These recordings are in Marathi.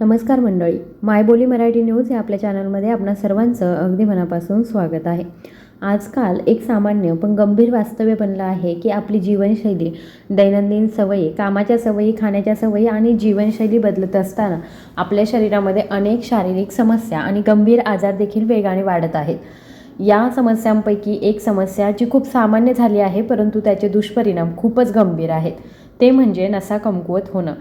नमस्कार मंडळी मायबोली मराठी न्यूज या आपल्या चॅनलमध्ये आपणा सर्वांचं अगदी मनापासून स्वागत आहे. आजकाल एक सामान्य पण गंभीर वास्तव्य बनलं आहे की आपली जीवनशैली दैनंदिन सवयी कामाच्या सवयी खाण्याच्या सवयी आणि जीवनशैली बदलत असताना आपल्या शरीरामध्ये अनेक शारीरिक समस्या आणि गंभीर आजार देखील वेगाने वाढत आहेत. या समस्यांपैकी एक समस्या जी खूप सामान्य झाली आहे परंतु त्याचे दुष्परिणाम खूपच गंभीर आहेत. ते म्हणजे नसा कमकुवत होणं.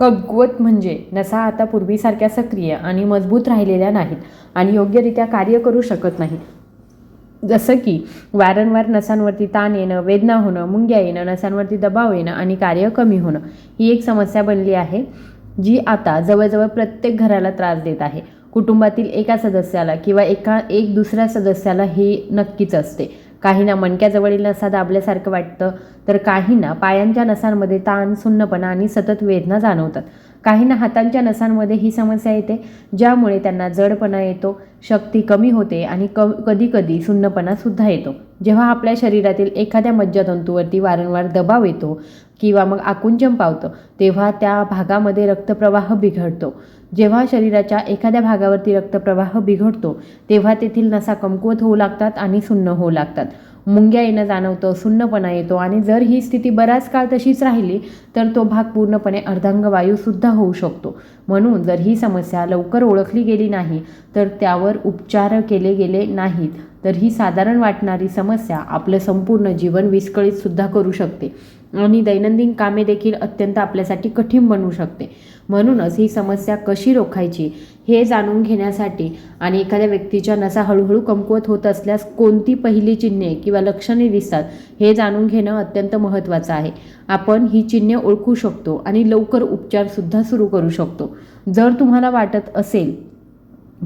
कमकुवत म्हणजे नसा आता पूर्वीसारख्या सक्रिय आणि मजबूत राहिलेल्या नाहीत आणि योग्यरित्या कार्य करू शकत नाहीत. जसं की वारंवार नसांवरती ताण येणं वेदना होणं मुंग्या येणं नसांवरती दबाव येणं आणि कार्य कमी होणं ही एक समस्या बनली आहे जी आता जवळजवळ प्रत्येक घराला त्रास देत आहे. कुटुंबातील एका सदस्याला किंवा एका एक दुसऱ्या सदस्याला हे नक्कीच असते. काहींना मणक्याजवळील नसा दाबल्यासारखं वाटतं. तर काहींना पायांच्या नसांमध्ये ताण सुन्नपणा आणि सतत वेदना जाणवतात. काहींना हातांच्या नसांमध्ये ही समस्या येते ज्यामुळे त्यांना जडपणा येतो शक्ती कमी होते आणि क कधीकधी सुन्नपणासुद्धा येतो. जेव्हा आपल्या शरीरातील एखाद्या मज्जातंतूवरती वारंवार दबाव येतो किंवा मग आकुंचन पावतं तेव्हा त्या भागामध्ये रक्तप्रवाह बिघडतो. जेव्हा शरीराच्या एखाद्या भागावरती रक्तप्रवाह बिघडतो तेव्हा तेथील नसा कमकुवत होऊ लागतात आणि सुन्न होऊ लागतात. मुंग्या येणं जाणवतं सुन्नपणा येतो आणि जर ही स्थिती बराच काळ तशीच राहिली तर तो भाग पूर्णपणे अर्धांगवायूसुद्धा होऊ शकतो. म्हणून जर ही समस्या लवकर ओळखली गेली नाही तर त्यावर उपचार केले गेले नाहीत. तर ही साधारण वाटणारी समस्या आपलं संपूर्ण जीवन विस्कळीतसुद्धा करू शकते. आणि दैनंदिन कामे देखील अत्यंत आपल्यासाठी कठीण बनू शकते. म्हणूनच ही समस्या कशी रोखायची हे जाणून घेण्यासाठी आणि एखाद्या व्यक्तीच्या नसा हळूहळू कमकुवत होत असल्यास कोणती पहिली चिन्हे किंवा लक्षणे दिसतात हे जाणून घेणं अत्यंत महत्त्वाचं आहे. आपण ही चिन्हे ओळखू शकतो आणि लवकर उपचारसुद्धा सुरू करू शकतो. जर तुम्हाला वाटत असेल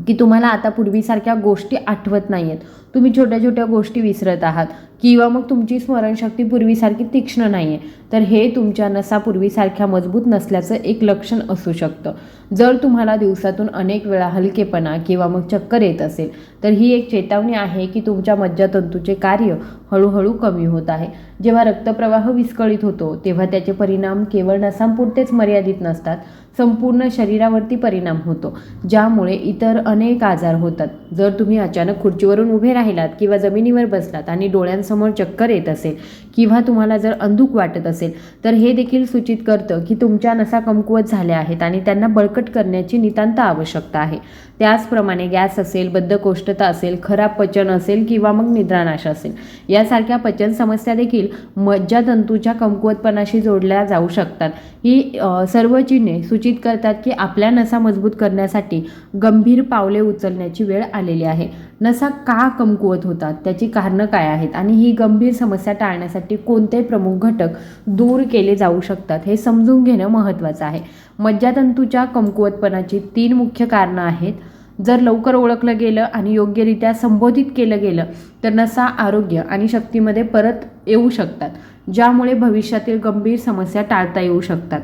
की तुम्हाला आता पूर्वीसारख्या गोष्टी आठवत नाही आहेत तुम्ही छोट्या छोट्या गोष्टी विसरत आहात किंवा मग तुमची स्मरणशक्ती पूर्वीसारखी तीक्ष्ण नाही आहे तर हे तुमच्या नसा पूर्वीसारख्या मजबूत नसल्याचं एक लक्षण असू शकतं. जर तुम्हाला दिवसातून अनेक वेळा हलकेपणा किंवा मग चक्कर येत असेल तर ही एक चेतावणी आहे की तुमच्या मज्जातंतूचे कार्य हळूहळू कमी होत आहे. जेव्हा रक्तप्रवाह विस्कळीत होतो तेव्हा त्याचे परिणाम केवळ नसांपुरतेच मर्यादित नसतात संपूर्ण शरीरावरती परिणाम होतो ज्यामुळे इतर अनेक आजार होतात. जर तुम्ही अचानक खुर्चीवरून उभे राहिलात किंवा जमिनीवर बसलात आणि डोळ्यांसमोर चक्कर येत असेल किंवा तुम्हाला जर अंधुक वाटत असेल तर हे देखील सूचित करतं की तुमच्या नसा कमकुवत झाल्या आहेत आणि त्यांना बळकट करण्याची नितांत आवश्यकता आहे. त्याचप्रमाणे गॅस असेल बद्धकोष्ठता असेल खराब पचन असेल किंवा मग निद्रानाश असेल. यासारख्या पचन समस्या देखील मज्जातंतूच्या कमकुवतपणाशी जोडल्या जाऊ शकतात. ही सर्व चिन्हे सूचित करतात की आपल्या नसा मजबूत करण्यासाठी गंभीर पावले उचलण्याची वेळ आलेली आहे. नसा का कमकुवत होतात? त्याची कारणं काय आहेत? आणि ही गंभीर समस्या टाळण्यासाठी कोणते प्रमुख घटक दूर केले जाऊ शकतात? हे समजून घेणं महत्त्वाचं आहे. मज्जातंतूच्या कमकुवतपणाची तीन मुख्य कारणं आहेत. जर लवकर ओळखलं गेलं आणि योग्यरित्या संबोधित केलं गेलं तर नसा आरोग्य आणि शक्तीमध्ये परत येऊ शकतात ज्यामुळे भविष्यातील गंभीर समस्या टाळता येऊ शकतात.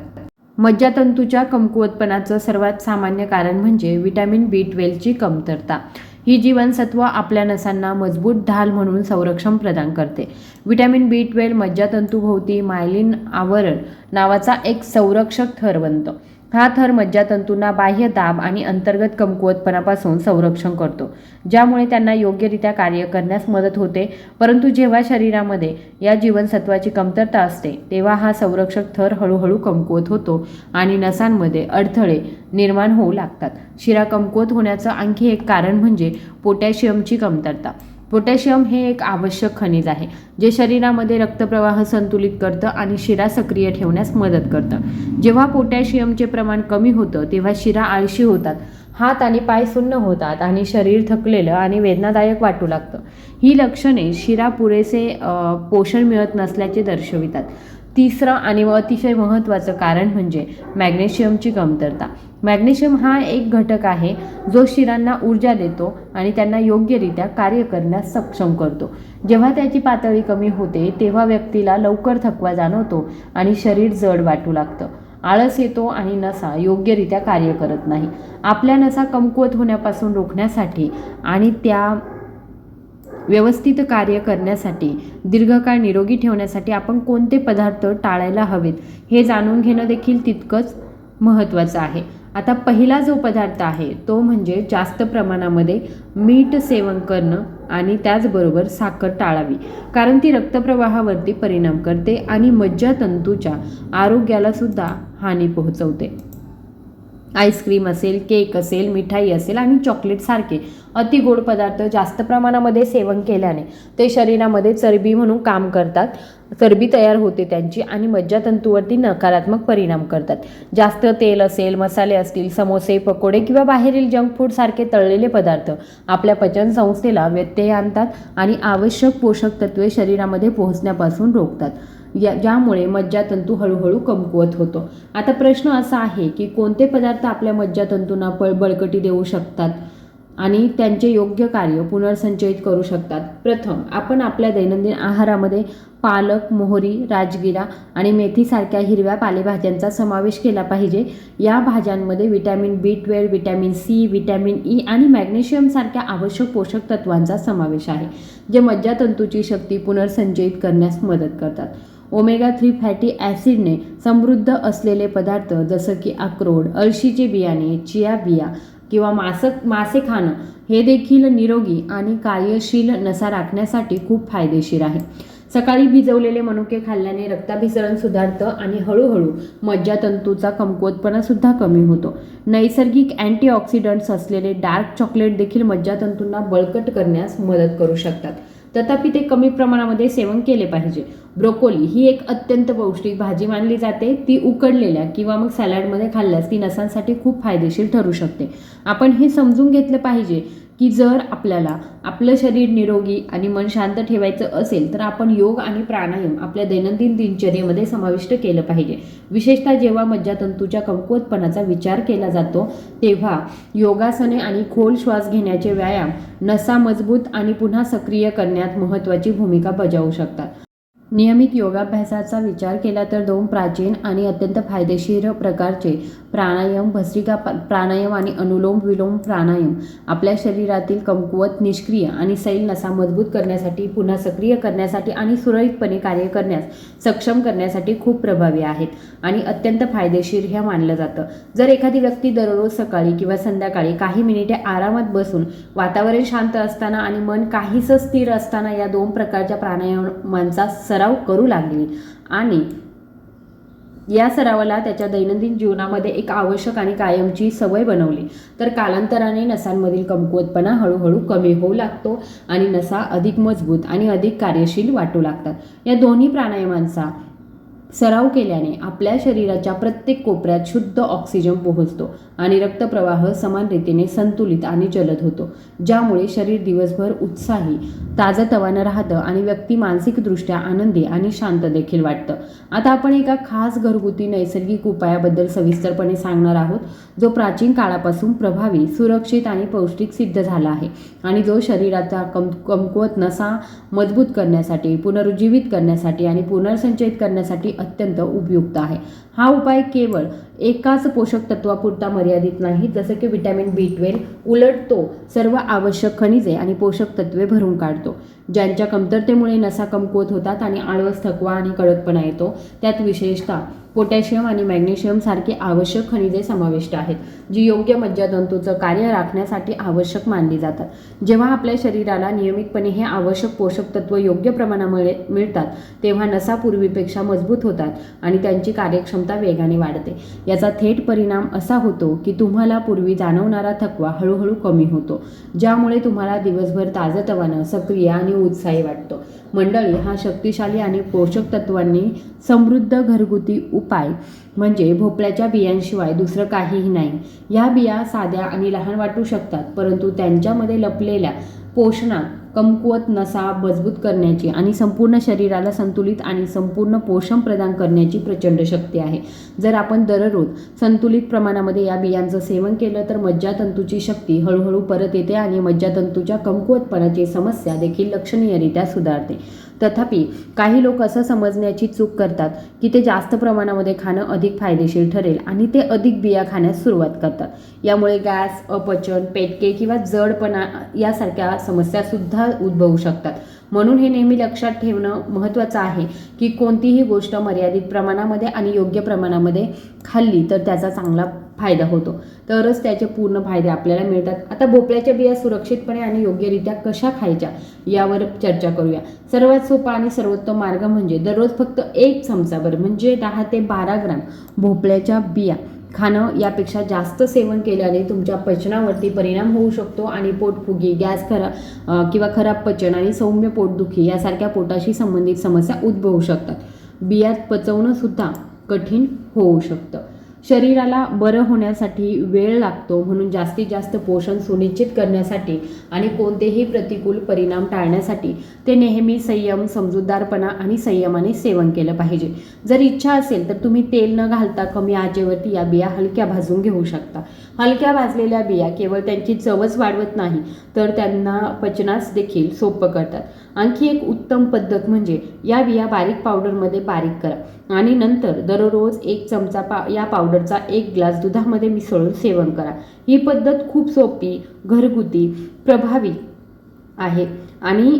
मज्जातंतूच्या कमकुवतपणाचं सर्वात सामान्य कारण म्हणजे विटॅमिन बी ट्वेल्वची कमतरता. ही जीवनसत्व आपल्या नसांना मजबूत ढाल म्हणून संरक्षण प्रदान करते. विटॅमिन बी ट्वेल्व मज्जातंतूभोवती मायलिन आवरण नावाचा एक संरक्षक थर बनतो. हा थर मज्जातंतूंना बाह्य दाब आणि अंतर्गत कमकुवतपणापासून संरक्षण करतो ज्यामुळे त्यांना योग्यरित्या कार्य करण्यास मदत होते. परंतु जेव्हा शरीरामध्ये या जीवनसत्वाची कमतरता असते तेव्हा हा संरक्षक थर हळूहळू कमकुवत होतो आणि नसांमध्ये अडथळे निर्माण होऊ लागतात. शिरा कमकुवत होण्याचं आणखी एक कारण म्हणजे पोटॅशियमची कमतरता. पोटॅशियम हे एक आवश्यक खनिज आहे जे शरीरामध्ये रक्तप्रवाह संतुलित करतं आणि शिरा सक्रिय ठेवण्यास मदत करतं. जेव्हा पोटॅशियमचे प्रमाण कमी होतं तेव्हा शिरा आळशी होतात हात आणि पाय सुन्न होतात आणि शरीर थकलेलं आणि वेदनादायक वाटू लागतं. ही लक्षणे शिरा पुरेसे पोषण मिळत नसल्याचे दर्शवितात. तिसरं आणि अतिशय महत्त्वाचं कारण म्हणजे मॅग्नेशियमची कमतरता. मॅग्नेशियम हा एक घटक आहे जो शिरांना ऊर्जा देतो आणि त्यांना योग्यरित्या कार्य करण्यास सक्षम करतो. जेव्हा त्याची पातळी कमी होते तेव्हा व्यक्तीला लवकर थकवा जाणवतो आणि शरीर जड वाटू लागतं. आळस येतो आणि नसा योग्यरित्या कार्य करत नाही. आपल्या नसा कमकुवत होण्यापासून रोखण्यासाठी आणि त्या व्यवस्थित कार्य करण्यासाठी दीर्घकाळ निरोगी ठेवण्यासाठी आपण कोणते पदार्थ टाळायला हवेत हे जाणून घेणं देखील तितकंच महत्त्वाचं आहे. आता पहिला जो पदार्थ आहे तो म्हणजे जास्त प्रमाणामध्ये मीठ सेवन करणं आणि त्याचबरोबर साखर टाळावी. कारण ती रक्तप्रवाहावरती परिणाम करते आणि मज्जातंतूच्या आरोग्यालासुद्धा हानी पोहोचवते. आईस्क्रीम असेल केक असेल मिठाई असेल आणि चॉकलेटसारखे अति गोड पदार्थ जास्त प्रमाणामध्ये सेवन केल्याने ते शरीरामध्ये चरबी म्हणून काम करतात. चरबी तयार होते त्यांची आणि मज्जातंतूवरती नकारात्मक परिणाम करतात. जास्त तेल असेल मसाले असतील समोसे पकोडे किंवा बाहेरील जंक फूडसारखे तळलेले पदार्थ आपल्या पचनसंस्थेला व्यत्यय आणतात आणि आवश्यक पोषक तत्वे शरीरामध्ये पोहोचण्यापासून रोखतात. या ज्यामुळे मज्जातंतू हळूहळू कमकुवत होतो. आता प्रश्न असा आहे की कोणते पदार्थ आपल्या मज्जातंतूंना पळ बळकटी देऊ शकतात आणि त्यांचे योग्य कार्य पुनर्संचयित करू शकतात? प्रथम आपण आपल्या दैनंदिन आहारामध्ये पालक मोहरी राजगिरा आणि मेथीसारख्या हिरव्या पालेभाज्यांचा समावेश केला पाहिजे. या भाज्यांमध्ये vitamin B twelve vitamin C vitamin E आणि मॅग्नेशियमसारख्या आवश्यक पोषक तत्वांचा समावेश आहे जे मज्जातंतूची शक्ती पुनर्संचयित करण्यास मदत करतात. ओमेगा थ्री फॅटी ॲसिडने समृद्ध असलेले पदार्थ जसं की अक्रोड अळशीचे बियाणे चिया बिया किंवा मासक मासे खाणं हे देखील निरोगी आणि कार्यशील नसा राखण्यासाठी खूप फायदेशीर आहे. सकाळी भिजवलेले मनुके खाल्ल्याने रक्ताभिसरण सुधारतं आणि हळूहळू मज्जातंतूचा कमकुवतपणा सुद्धा कमी होतो. नैसर्गिक अँटीऑक्सिडंट्स असलेले डार्क चॉकलेट देखील मज्जातंतूंना बळकट करण्यास मदत करू शकतात. तथापि ते कमी प्रमाणामध्ये सेवन केले पाहिजे. ब्रोकोली ही एक अत्यंत पौष्टिक भाजी मानली जाते. ती उकडलेल्या किंवा मग सॅलडमध्ये खाल्ल्यास ती नसांसाठी खूप फायदेशीर ठरू शकते. आपण हे समजून घेतलं पाहिजे की जर आपल्याला आपलं शरीर निरोगी आणि मन शांत ठेवायचं असेल तर आपण योग आणि प्राणायाम आपल्या दैनंदिन दिनचर्येमध्ये समाविष्ट केलं पाहिजे. विशेषतः जेव्हा मज्जातंतूच्या कमकुवतपणाचा विचार केला जातो तेव्हा योगासने आणि खोल श्वास घेण्याचे व्यायाम नसा मजबूत आणि पुन्हा सक्रिय करण्यात महत्त्वाची भूमिका बजावू शकतात. नियमित योगाभ्यासाचा विचार केला तर दोन प्राचीन आणि अत्यंत फायदेशीर प्रकारचे प्राणायाम भस्त्रिका प्राणायाम आणि अनुलोम विलोम प्राणायाम. आपल्या शरीरातील कमकुवत निष्क्रिय आणि सैल नसा मजबूत करण्यासाठी पुन्हा सक्रिय करण्यासाठी आणि सुरळीतपणे कार्य करण्यास सक्षम करण्यासाठी खूप प्रभावी आहेत आणि अत्यंत फायदेशीर हे मानलं जातं. जर एखादी व्यक्ती दररोज सकाळी किंवा संध्याकाळी काही मिनिटे आरामात बसून वातावरण शांत असताना आणि मन काहीसं स्थिर असताना या दोन प्रकारच्या प्राणायामांचा सराव करू लागली. आणि या सरावाला त्याच्या दैनंदिन जीवनामध्ये एक आवश्यक आणि कायमची सवय बनवली. तर कालांतराने नसांमधील कमकुवतपणा हळूहळू कमी होऊ लागतो आणि नसा अधिक मजबूत आणि अधिक कार्यशील वाटू लागतात. या दोन्ही प्राणायामांचा सराव केल्याने आपल्या शरीराच्या प्रत्येक कोपऱ्यात शुद्ध ऑक्सिजन पोहोचतो आणि रक्तप्रवाह समान रीतीने संतुलित आणि जलद होतो ज्यामुळे शरीर दिवसभर उत्साही ताजतवानं राहतं आणि व्यक्ती मानसिकदृष्ट्या आनंदी आणि शांत देखील वाटतं. आता आपण एका खास घरगुती नैसर्गिक उपायाबद्दल सविस्तरपणे सांगणार आहोत जो प्राचीन काळापासून प्रभावी सुरक्षित आणि पौष्टिक सिद्ध झाला आहे आणि जो शरीराचा कम कमकुवत नसा मजबूत करण्यासाठी पुनरुज्जीवित करण्यासाठी आणि पुनर्संचयित करण्यासाठी अत्यंत उपयुक्त आहे. हा उपाय केवळ एकाच पोषक तत्वापुरता मर्यादित नाही जसं की विटॅमिन बी ट्वेल्व उलट तो सर्व आवश्यक खनिजे आणि पोषक तत्वे भरून काढतो. ज्यांच्या कमतरतेमुळे नसा कमकुवत होतात आणि आळस थकवा आणि कडकपणा येतो त्यात विशेषतः पोटॅशियम आणि मॅग्नेशियम सारखी आवश्यक खनिजे समाविष्ट आहेत जी योग्य मज्जातंतूचं कार्य राखण्यासाठी आवश्यक मानली जातात. जेव्हा आपल्या शरीराला नियमितपणे हे आवश्यक पोषक तत्व योग्य प्रमाणामुळे मिळतात तेव्हा नसा पूर्वीपेक्षा मजबूत होतात आणि त्यांची कार्यक्षमता वेगाने वाढते. याचा थेट परिणाम असा होतो की तुम्हाला पूर्वी जाणवणारा थकवा हळूहळू कमी होतो ज्यामुळे तुम्हाला दिवसभर ताजतवानं सक्रिय आणि उत्साही वाटतो. मंडळी हा शक्तिशाली आणि पोषक तत्वांनी समृद्ध घरगुती उपाय म्हणजे भोपळ्याच्या बियांशिवाय दुसरं काहीही नाही. या बिया साध्या आणि लहान वाटू शकतात परंतु त्यांच्यामध्ये लपलेल्या पोषणात कमकुवत नसा मजबूत करण्याची आणि संपूर्ण शरीराला संतुलित आणि संपूर्ण पोषण प्रदान करण्याची प्रचंड शक्ती आहे. जर आपण दररोज संतुलित प्रमाणामध्ये या बियांचं सेवन केलं तर मज्जातंतूची शक्ती हळूहळू परत येते आणि मज्जातंतूच्या कमकुवतपणाची समस्या देखील लक्षणीयरित्या सुधारते. तथापि काही लोक असं समजण्याची चूक करतात की ते जास्त प्रमाणामध्ये खाणं अधिक फायदेशीर ठरेल आणि ते अधिक बिया खाण्यास सुरुवात करतात. यामुळे गॅस अपचन पेटके किंवा जडपणा यासारख्या समस्यासुद्धा उद्भवू शकतात. म्हणून हे नेहमी लक्षात ठेवणं महत्त्वाचं आहे की कोणतीही गोष्ट मर्यादित प्रमाणामध्ये आणि योग्य प्रमाणामध्ये खाल्ली तर त्याचा चांगला फायदा होतो. तरच त्याचे पूर्ण फायदे आपल्याला मिळतात. आता भोपळ्याच्या बिया सुरक्षितपणे आणि योग्यरित्या कशा खायच्या यावर चर्चा करूया. सर्वात सोपा आणि सर्वोत्तम मार्ग म्हणजे दररोज फक्त एक चमचाभर म्हणजे दहा ते बारा ग्राम भोपळ्याच्या बिया. खाणं यापेक्षा जास्त सेवन केल्याने तुमच्या पचनावरती परिणाम होऊ शकतो आणि पोटफुगी गॅस खरा किंवा खराब पचन आणि सौम्य पोटदुखी यासारख्या पोटाशी संबंधित समस्या उद्भवू शकतात. बियात पचवणंसुद्धा कठीण होऊ शकतं. शरीराला बरं होण्यासाठी वेळ लागतो म्हणून जास्तीत जास्त पोषण सुनिश्चित करण्यासाठी आणि कोणतेही प्रतिकूल परिणाम टाळण्यासाठी ते नेहमी संयम समजूतदारपणा आणि संयमाने सेवन केलं पाहिजे. जर इच्छा असेल तर तुम्ही तेल न घालता कमी आजेवरती या बिया हलक्या भाजून घेऊ शकता. हलक्या भाजलेल्या बिया केवळ त्यांची चवच वाढवत नाही तर त्यांना पचनास देखील सोपं करतात. आणखी एक उत्तम पद्धत म्हणजे या बिया बारीक पावडरमध्ये बारीक करा. आणि नंतर दररोज एक चमचा पा या पावडरचा एक ग्लास दुधामध्ये मिसळून सेवन करा. ही पद्धत खूप सोपी घरगुती प्रभावी आहे. आणि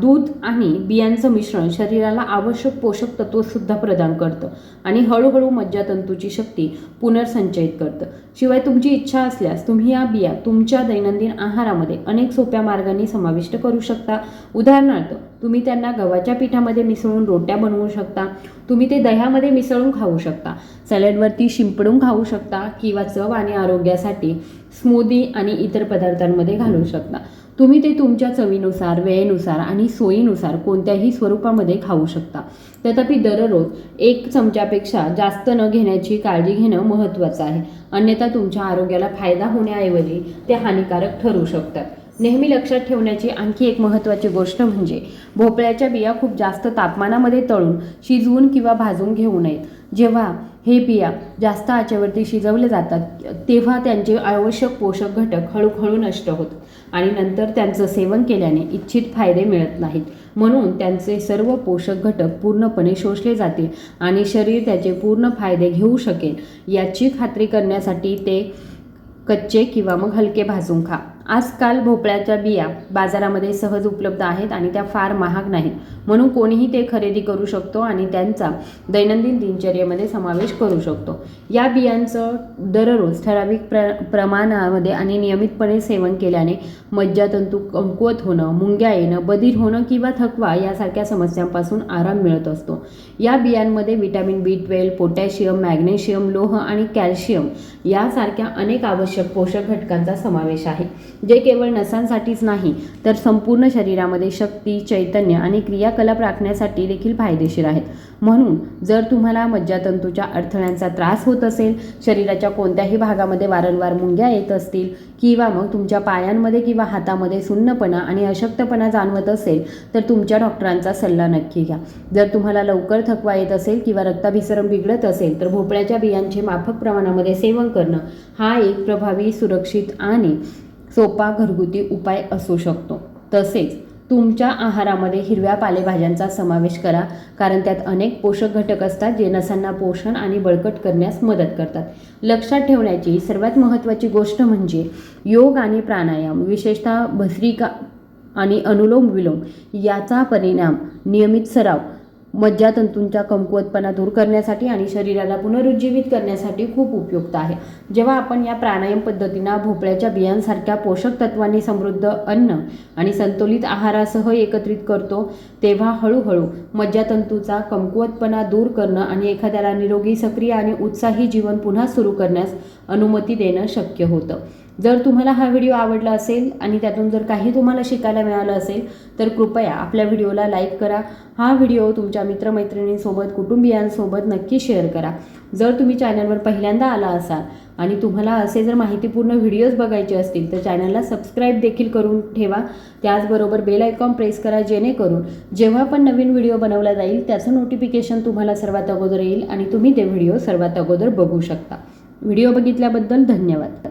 दूध आणि बियांचं मिश्रण शरीराला आवश्यक पोषक तत्वसुद्धा प्रदान करतं आणि हळूहळू मज्जातंतूची शक्ती पुनर्संचयित करतं. शिवाय तुमची इच्छा असल्यास तुम्ही या बिया तुमच्या दैनंदिन आहारामध्ये अनेक सोप्या मार्गांनी समाविष्ट करू शकता. उदाहरणार्थ तुम्ही त्यांना गव्हाच्या पिठामध्ये मिसळून रोट्या बनवू शकता. तुम्ही ते दह्यामध्ये मिसळून खाऊ शकता. सॅलडवरती शिंपडून खाऊ शकता किंवा चव आणि आरोग्यासाठी स्मूदी आणि इतर पदार्थांमध्ये घालू शकता. तुम्ही ते तुमच्या चवीनुसार वेळेनुसार आणि सोयीनुसार कोणत्याही स्वरूपामध्ये खाऊ शकता. तथापि दररोज एक चमच्यापेक्षा जास्त न घेण्याची काळजी घेणं महत्त्वाचं आहे. अन्यथा तुमच्या आरोग्याला फायदा होण्याऐवजी ते हानिकारक ठरू शकतात. नेहमी लक्षात ठेवण्याची आणखी एक महत्त्वाची गोष्ट म्हणजे भोपळ्याच्या बिया खूप जास्त तापमानामध्ये तळून शिजवून किंवा भाजून घेऊ नयेत. जेव्हा हे बिया जास्त आचेवरती शिजवले जातात तेव्हा त्यांचे आवश्यक पोषक घटक हळूहळू नष्ट होतात. आणि नंतर त्यांचं सेवन केल्याने इच्छित फायदे मिळत नाहीत. म्हणून त्यांचे सर्व पोषक घटक पूर्णपणे शोषले जातील आणि शरीर त्याचे पूर्ण फायदे घेऊ शकेल. याची खात्री करण्यासाठी ते कच्चे किंवा मग हलके भाजून खा. आजकाल भोपळ्याच्या बिया बाजारामध्ये सहज उपलब्ध आहेत आणि त्या फार महाग नाहीत. म्हणून कोणीही ते खरेदी करू शकतो आणि त्यांचा दैनंदिन दिनचर्येमध्ये समावेश करू शकतो. या बियांचं दररोज ठराविक प्र प्रमाणामध्ये आणि नियमितपणे सेवन केल्याने मज्जातंतू कमकुवत होणं मुंग्या येणं बधीर होणं किंवा थकवा यासारख्या समस्यांपासून आराम मिळत असतो. या बियांमध्ये vitamin B twelve potassium magnesium लोह आणि कॅल्शियम यासारख्या अनेक आवश्यक पोषक घटकांचा समावेश आहे. जे केवळ नसांसाठीच नाही तर संपूर्ण शरीरामध्ये शक्ती चैतन्य आणि क्रियाकलाप राखण्यासाठी देखील फायदेशीर आहेत. म्हणून जर तुम्हाला मज्जातंतूच्या अडथळ्यांचा त्रास होत असेल शरीराच्या कोणत्याही भागामध्ये वारंवार मुंग्या येत असतील किंवा मग तुमच्या पायांमध्ये किंवा हातामध्ये सुन्नपणा आणि अशक्तपणा जाणवत असेल तर तुमच्या डॉक्टरांचा सल्ला नक्की घ्या. जर तुम्हाला लवकर थकवा येत असेल किंवा रक्ताभिसरण बिघडत असेल तर भोपळ्याच्या बियांचे माफक प्रमाणामध्ये सेवन करणं हा एक प्रभावी सुरक्षित आणि सोपा घरगुती उपाय असू शकतो. तसेच तुमच्या आहारामध्ये हिरव्या पालेभाज्यांचा समावेश करा कारण त्यात अनेक पोषक घटक असतात जे नसांना पोषण आणि बळकट करण्यास मदत करतात. लक्षात ठेवण्याची सर्वात महत्त्वाची गोष्ट म्हणजे योग आणि प्राणायाम विशेषतः भस्रिका आणि अनुलोम विलोम याचा परिणाम नियमित सराव मज्जातंतूंचा कमकुवतपणा दूर करण्यासाठी आणि शरीराला पुनरुज्जीवित करण्यासाठी खूप उपयुक्त आहे. जेव्हा आपण या प्राणायाम पद्धतींना भोपळ्याच्या बियांसारख्या पोषक तत्वांनी समृद्ध अन्न आणि संतुलित आहारासह एकत्रित करतो तेव्हा हळूहळू मज्जातंतूचा कमकुवतपणा दूर करणं आणि एखाद्याला निरोगी सक्रिय आणि उत्साही जीवन पुन्हा सुरू करण्यास अनुमती देणं शक्य होतं. जर तुम्हाला हा व्हिडिओ आवडला असेल आणि त्यातून जर काही तुम्हाला शिकायला मिळालं असेल तर कृपया आपल्या व्हिडिओला लाईक करा. हा व्हिडिओ तुमच्या मित्रमैत्रिणींसोबत कुटुंबियांसोबत नक्की शेअर करा. जर तुम्ही चॅनलवर पहिल्यांदा आला असाल आणि तुम्हाला असे जर माहितीपूर्ण व्हिडिओज बघायचे असतील तर चॅनलला सबस्क्राईब देखील करून ठेवा. त्याचबरोबर बेल आयकॉन प्रेस करा जेणेकरून जेव्हा पण नवीन व्हिडिओ बनवला जाईल त्याचं नोटिफिकेशन तुम्हाला सर्वात अगोदर येईल आणि तुम्ही ते व्हिडिओ सर्वात अगोदर बघू शकता. व्हिडिओ बघितल्याबद्दल धन्यवाद.